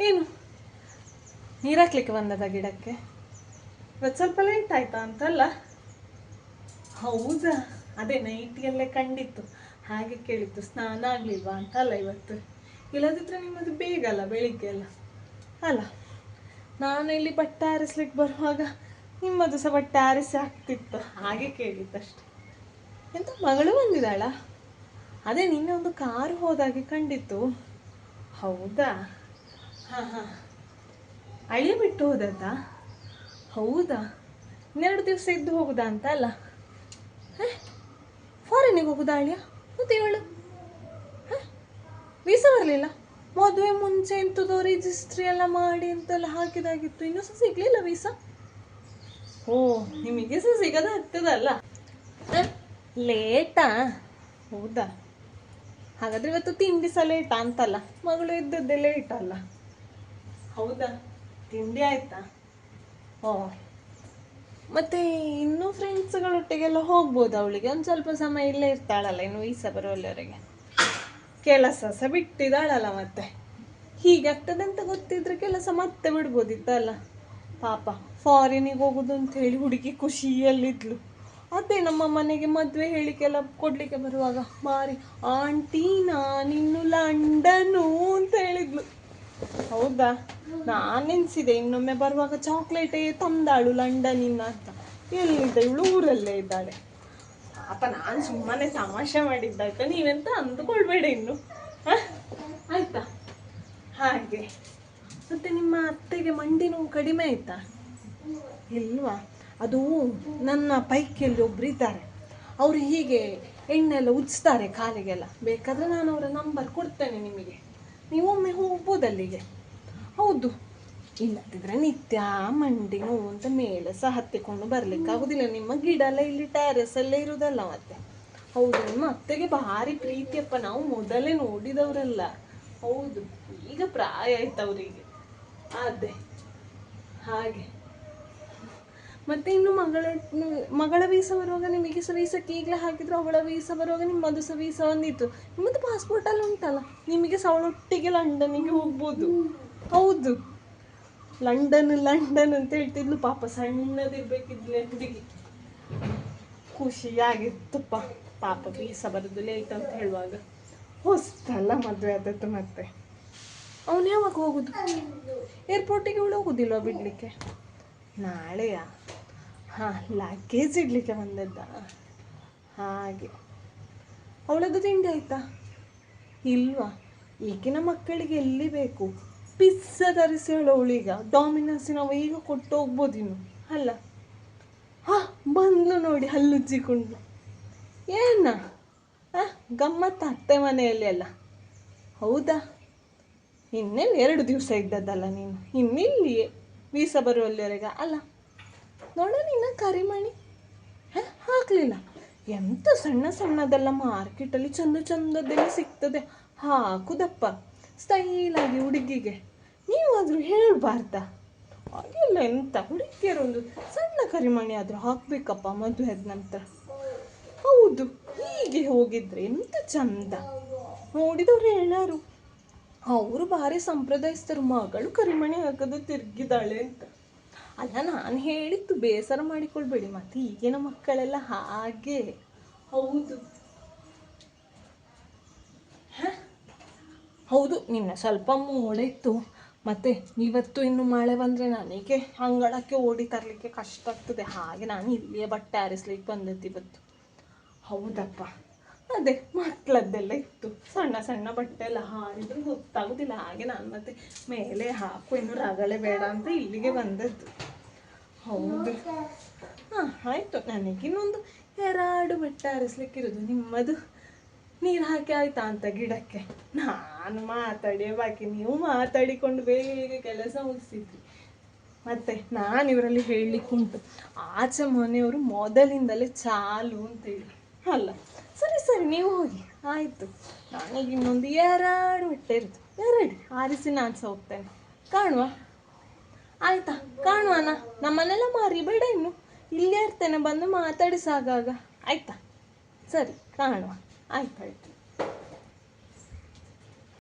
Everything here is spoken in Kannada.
ಏನು? ನೀರು ಹಾಕ್ಲಿಕ್ಕೆ ಬಂದದ ಗಿಡಕ್ಕೆ? ಇವತ್ತು ಸ್ವಲ್ಪ ಲೇಟ್ ಆಯ್ತಾ ಅಂತಲ್ಲ? ಹೌದಾ? ಅದೇ ನೈಟಿಯಲ್ಲೇ ಕಂಡಿತ್ತು. ಹಾಗೆ ಕೇಳಿತ್ತು, ಸ್ನಾನ ಆಗಲಿಲ್ವಾ ಅಂತ ಅಲ್ಲ ಇವತ್ತು? ಇಲ್ಲದಿದ್ರೆ ನಿಮ್ಮದು ಬೇಗ ಅಲ್ಲ, ಬೆಳಿಗ್ಗೆ ಅಲ್ಲ? ಅಲ್ಲ, ನಾನು ಇಲ್ಲಿ ಬಟ್ಟೆ ಆರಿಸ್ಲಿಕ್ಕೆ ಬರುವಾಗ ನಿಮ್ಮದು ಸಹ ಬಟ್ಟೆ ಆರಿಸಿ ಆಗ್ತಿತ್ತು ಹಾಗೆ ಕೇಳಿದ್ದಷ್ಟೆ ಎಂತ ಮಗಳು ಬಂದಿದ್ದಾಳ? ಅದೇ ನಿನ್ನೆ ಒಂದು ಕಾರು ಹೋದಾಗೆ ಕಂಡಿತ್ತು. ಹೌದಾ? ಹಾಂ ಹಾಂ. ಅಳಿಯ ಬಿಟ್ಟು ಹೋದದ್ದಾ? ಹೌದಾ? ಇನ್ನೆರಡು ದಿವಸ ಇದ್ದು ಹೋಗುದಾ ಅಂತ ಅಲ್ಲ? ಫಾರಿನಿಗೆ ಹೋಗುದಾ ಅಳಿಯ? ಮತ್ತೆ ಹೇಳು ವೀಸಾ ಬರಲಿಲ್ಲ? ಮದುವೆ ಮುಂಚೆ ಎಂಥದೋ ರಿಜಿಸ್ಟ್ರಿ ಎಲ್ಲ ಮಾಡಿ ಅಂತೆಲ್ಲ ಹಾಕಿದಾಗಿತ್ತು. ಇನ್ನೂ ಸಹ ಸಿಗ್ಲಿಲ್ಲ ವೀಸಾ ಓ, ನಿಮಗೆ ಸಹ ಸಿಗದ ಆಗ್ತದಲ್ಲ ಲೇಟಾ ಹೌದಾ? ಹಾಗಾದ್ರೆ ಇವತ್ತು ತಿಂಡಿ ಸಹ ಲೇಟಾ ಅಂತಲ್ಲ? ಮಗಳು ಇದ್ದದ್ದೇ ಲೇಟ್ ಅಲ್ಲ? ಹೌದಾ? ತಿಂಡಿ ಆಯ್ತಾ? ಓ ಮತ್ತೆ ಇನ್ನೂ ಫ್ರೆಂಡ್ಸ್ಗಳೊಟ್ಟಿಗೆಲ್ಲ ಹೋಗ್ಬೋದು ಅವಳಿಗೆ. ಒಂದು ಸ್ವಲ್ಪ ಸಮಯ ಇಲ್ಲೇ ಇರ್ತಾಳಲ್ಲ, ಇನ್ನು ಈ ಬರುವಲ್ಲಿವರೆಗೆ ಕೆಲಸ ಸಹ ಬಿಟ್ಟಿದ್ದಾಳಲ್ಲ ಮತ್ತೆ ಹೀಗಾಗ್ತದೆ ಅಂತ ಗೊತ್ತಿದ್ರೆ ಕೆಲಸ ಮತ್ತೆ ಬಿಡ್ಬೋದಿತ್ತಲ್ಲ. ಪಾಪ ಫಾರಿನಿಗೆ ಹೋಗೋದು ಅಂತ ಹೇಳಿ ಹುಡುಗಿ ಖುಷಿಯಲ್ಲಿದ್ಲು. ಅದೇ ನಮ್ಮ ಮನೆಗೆ ಮದುವೆ ಹೇಳಿಕೆಲ್ಲ ಕೊಡ್ಲಿಕ್ಕೆ ಬರುವಾಗ, ಮಾರಿ, ಆಂಟಿ, ನಾನಿನ್ನು ಲಂಡನು ಅಂತ ಹೇಳಿದ್ಲು. ಹೌದಾ? ನಾನೆನ್ಸಿದೆ ಇನ್ನೊಮ್ಮೆ ಬರುವಾಗ ಚಾಕ್ಲೇಟೇ ತಂದಾಳು ಲಂಡನಿಂದ ಅಂತ. ಎಲ್ಲಿದ್ದ ಇವಳು ಊರಲ್ಲೇ ಇದ್ದಾಳೆ. ಪಾಪ ನಾನು ಸುಮ್ಮನೆ ತಮಾಷೆ ಮಾಡಿದ್ದಾಯ್ತಾ ನೀವೆಂತ ಅಂದುಕೊಳ್ಬೇಡ ಇನ್ನು. ಹ? ಆಯ್ತಾ? ಹಾಗೆ. ಮತ್ತೆ ನಿಮ್ಮ ಅತ್ತೆಗೆ ಮಂಡಿ ನೋವು ಕಡಿಮೆ ಆಯ್ತಾ? ಇಲ್ವಾ? ಅದು ನನ್ನ ಪೈಕಿಯಲ್ಲಿ ಒಬ್ರು ಇದ್ದಾರೆ. ಅವರು ಹೀಗೆ ಎಣ್ಣೆಲ್ಲ ಉಜ್ತಾರೆ ಕಾಲಿಗೆಲ್ಲ. ಬೇಕಾದ್ರೆ ನಾನು ಅವರ ನಂಬರ್ ಕೊಡ್ತೇನೆ ನಿಮಗೆ. ನೀವೊಮ್ಮೆ ಹೋಗ್ಬೋದು ಅಲ್ಲಿಗೆ ಹೌದು. ಇಲ್ಲದಿದ್ರೆ ನಿತ್ಯ ಮಂಡಿ ನೋವು ಅಂತ ಮೇಲೆ ಸಹ ಹತ್ತಿಕೊಂಡು ಬರ್ಲಿಕ್ಕೆ ಆಗುದಿಲ್ಲ. ನಿಮ್ಮ ಗಿಡ ಎಲ್ಲ ಇಲ್ಲಿ ಟ್ಯಾರಸ್ ಅಲ್ಲೇ ಇರುದಲ್ಲ ಮತ್ತೆ? ಹೌದು, ನಿಮ್ಮ ಅತ್ತೆಗೆ ಭಾರಿ ಪ್ರೀತಿಯಪ್ಪ. ನಾವು ಮೊದಲೇ ನೋಡಿದವರಲ್ಲ. ಹೌದು, ಈಗ ಪ್ರಾಯ ಆಯ್ತು ಅವರಿಗೆ ಅದೇ, ಹಾಗೆ. ಮತ್ತೆ ಇನ್ನು ಮಗಳ ಮಗಳ ವೀಸಾ ಬರುವಾಗ ನಿಮಗೆ ವೀಸಕ್ಕೆ ಈಗಲೇ ಹಾಕಿದ್ರು, ಅವಳ ವೀಸಾ ಬರುವಾಗ ನಿಮ್ಮದು ಸಹ ವೀಸಾ ಒಂದಿತ್ತು ನಿಮ್ಮದು ಪಾಸ್ಪೋರ್ಟ್ ಅಲ್ಲಿ ಉಂಟಲ್ಲ, ನಿಮಗೆ ಸವಳೊಟ್ಟಿಗೆ ಅವಳೊಟ್ಟಿಗೆ ಲಂಡನ್ನಿಗೆ ಹೋಗ್ಬೋದು. ಹೌದು. ಲಂಡನ್ ಲಂಡನ್ ಅಂತ ಹೇಳ್ತಿದ್ಲು, ಪಾಪ ಸಣ್ಣದಿರ್ಬೇಕಿದ್ಲೆ ಹುಡುಗಿ ಖುಷಿಯಾಗಿತ್ತಪ್ಪ. ಪಾಪ ವೀಸಾ ಬರೋದು ಲೇಟ್ ಅಂತ ಹೇಳುವಾಗ. ಹೊಸ್ತಲ್ಲ ಮದುವೆ ಆದದ್ದು ಮತ್ತೆ. ಅವನು ಯಾವಾಗ ಹೋಗುದು? ಏರ್ಪೋರ್ಟಿಗೆ ಅವಳು ಹೋಗುದಿಲ್ವಾ ಬಿಡ್ಲಿಕ್ಕೆ? ನಾಳೆಯಾ? ಹಾಂ ಲಗೇಜ್ ಇಡ್ಲಿಕ್ಕೆ ಬಂದದ್ದ. ಹಾಗೆ. ಅವಳದ್ದು ತಿಂಡಿ ಆಯ್ತಾ? ಇಲ್ವಾ? ಈಗಿನ ಮಕ್ಕಳಿಗೆ ಎಲ್ಲಿ ಬೇಕು? ಪಿಜ್ಜಾ ತರಿಸಿ ಡಾಮಿನೋಸ್ ನಾವು ಈಗ ಕೊಟ್ಟು ಹೋಗ್ಬೋದು ಇನ್ನು. ಅಲ್ಲ? ಹಾ, ಬಂದ್ಲು ನೋಡಿ ಹಲ್ಲುಜ್ಜಿಕೊಂಡು ಏನ? ಹಾಂ ಗಮ್ಮತ್ತ ಅತ್ತೆ ಮನೆಯಲ್ಲಿ ಅಲ್ಲ. ಹೌದಾ? ಇನ್ನೇನು ಎರಡು ದಿವಸ ಇದ್ದದ್ದಲ್ಲ ನೀನು? ಇನ್ನಿಲ್ಲಿಯೇ? ವೀಸಾ ಬರುವಲ್ಲಿವರೆಗೆ? ಅಲ್ಲ. ನೋಡ ನಿನ್ನ ಕರಿಮಣಿ. ಹಾಂ, ಹಾಕಲಿಲ್ಲ. ಎಂತ ಸಣ್ಣ ಸಣ್ಣದೆಲ್ಲ ಮಾರ್ಕೆಟಲ್ಲಿ ಚಂದ ಚಂದದ್ದೆಲ್ಲ ಸಿಗ್ತದೆ. ಹಾಕುದಪ್ಪ. ಸ್ಟೈಲಾಗಿ ಹುಡುಗಿಗೆ. ನೀವಾದರೂ ಹೇಳಬಾರ್ದಾ? ಹಾಗೆಲ್ಲ ಎಂತ ಹುಡುಗಿಯರೊಂದು ಸಣ್ಣ ಕರಿಮಣಿ ಆದರೂ ಹಾಕಬೇಕಪ್ಪ ಮದುವೆ ಆದ ನಂತರ. ಹೌದು, ಹೀಗೆ ಹೋಗಿದ್ರೆ ಎಂತ ಚಂದ. ನೋಡಿದವ್ರು ಹೇಳಾರು. ಅವರು ಭಾರಿ ಸಂಪ್ರದಾಯಸ್ಥರು ಮಗಳು ಕರಿಮಣಿ ಹಾಕೋದು ತಿರುಗಿದಾಳೆ ಅಂತ. ಅಲ್ಲ ನಾನು ಹೇಳಿದ್ದು ಬೇಸರ ಮಾಡಿಕೊಳ್ಬೇಡಿ ಮತ್ತೆ ಈಗಿನ ಮಕ್ಕಳೆಲ್ಲ ಹಾಗೆ. ಹೌದು. ಹ? ಹೌದು ನಿನ್ನ ಸ್ವಲ್ಪ ಇತ್ತು. ಮತ್ತೆ ಇವತ್ತು ಇನ್ನು ಮಳೆ ಬಂದರೆ ನನಗೆ ಅಂಗಳಕ್ಕೆ ಓಡಿ ತರಲಿಕ್ಕೆ ಕಷ್ಟ ಆಗ್ತದೆ. ಹಾಗೆ ನಾನು ಇಲ್ಲಿಯೇ ಬಟ್ಟೆ ಆರಿಸ್ಲಿಕ್ಕೆ ಬಂದಿತ್ತು ಇವತ್ತು. ಹೌದಪ್ಪ. ಅದೇ ಮಕ್ಕಳದ್ದೆಲ್ಲ ಇತ್ತು. ಸಣ್ಣ ಸಣ್ಣ ಬಟ್ಟೆ ಎಲ್ಲ ಹಾರಿದ್ರು, ಗೊತ್ತಾಗುದಿಲ್ಲ. ಹಾಗೆ ನಾನು ಮತ್ತೆ ಮೇಲೆ ಹಾಕು, ಇನ್ನು ರಗಳೆ ಬೇಡ ಅಂತ ಇಲ್ಲಿಗೆ ಬಂದದ್ದು. ಹೌದು. ಹಾಂ, ಆಯಿತು. ನನಗಿನ್ನೊಂದು ಎರಡು ಬಟ್ಟೆ ಆರಿಸ್ಲಿಕ್ಕಿರೋದು ನಿಮ್ಮದು? ನೀರು ಹಾಕಿ ಆಯ್ತಾ ಅಂತ ಗಿಡಕ್ಕೆ? ನಾನು ಮಾತಾಡಿ ಬಾಕಿ. ನೀವು ಮಾತಾಡಿಕೊಂಡು ಬೇಗ ಕೆಲಸ ಮುಗಿಸಿದ್ರಿ. ಮತ್ತೆ ನಾನು ಇವರಲ್ಲಿ ಹೇಳಲಿಕ್ಕುಂಟು. ಆಚೆ ಮನೆಯವರು ಮೊದಲಿಂದಲೇ ಚಾಲು ಅಂತೇಳಿ. ಅಲ್ಲ ನೀವು ಹೋಗಿ. ಆಯಿತು. ನನಗೆ ಇನ್ನೊಂದು ಎರಡು ಬಿಟ್ಟೆ ಇರುತ್ತೆ. ಎರಡು. ಆರಿಸಿ ನಾನು ಸಹ ಹೋಗ್ತೇನೆ ಕಾಣುವ? ಆಯ್ತಾ? ಕಾಣುವನ? ನಮ್ಮನ್ನೆಲ್ಲ ಮಾರಿಬೇಡ ಇನ್ನು. ಇಲ್ಲೇ ಇರ್ತೇನೆ, ಬಂದು ಮಾತಾಡಿಸಾಗಾಗ ಆಯ್ತಾ? ಸರಿ, ಕಾಣುವ. ಆಯ್ತು ಆಯ್ತು